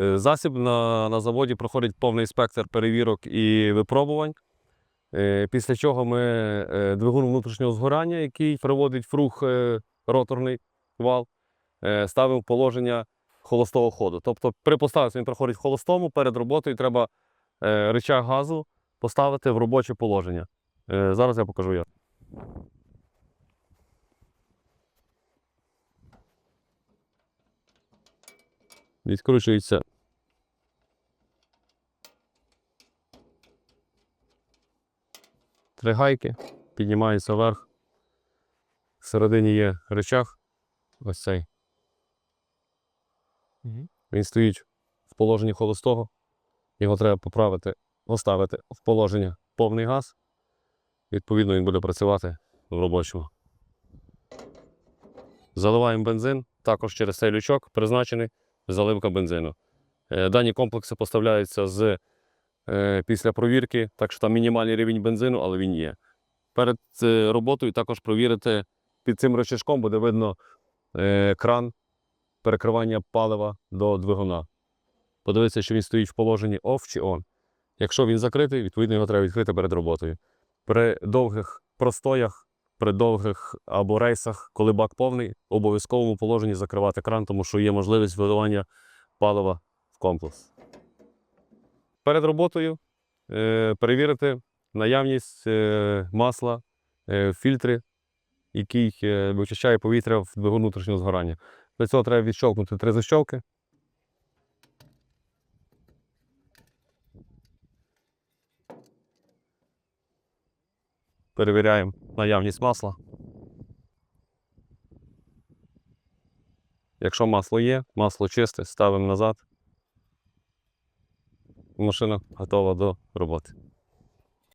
Е, Засіб на, на заводі проходить повний спектр перевірок і випробувань. Е, Після чого ми е, двигун внутрішнього згорання, який приводить в рух роторний вал, ставимо в положення холостого ходу. Тобто при поставці він проходить в холостому, перед роботою треба е, газу поставити в робоче положення. Зараз я покажу як. Відкручується три гайки, піднімається вверх. Всередині є рычаг. Ось цей. Він стоїть в положенні холостого. Його треба поправити, поставити в положення повний газ. Відповідно, він буде працювати в робочому. Заливаємо бензин, також через цей лючок призначений заливка бензину. Е, Дані комплекси поставляються з, після провірки, так що там мінімальний рівень бензину, але він є. Перед е, роботою також провірити під цим рычажком буде видно е, кран перекривання палива до двигуна. Подивитися, що він стоїть в положенні OFF чи ON. Якщо він закритий, відповідно його треба відкрити перед роботою. При довгих простоях, при довгих або рейсах, коли бак повний, в обов'язковому положенні закривати кран, тому що є можливість виливання палива в комплекс. Перед роботою е, перевірити наявність е, масла е, в фільтрі, який е, вичищає повітря в двигун внутрішнього згорання. Для цього треба відщолкнути три защолки. Перевіряємо наявність масла. Якщо масло є, масло чисте, ставимо назад. Машина готова до роботи.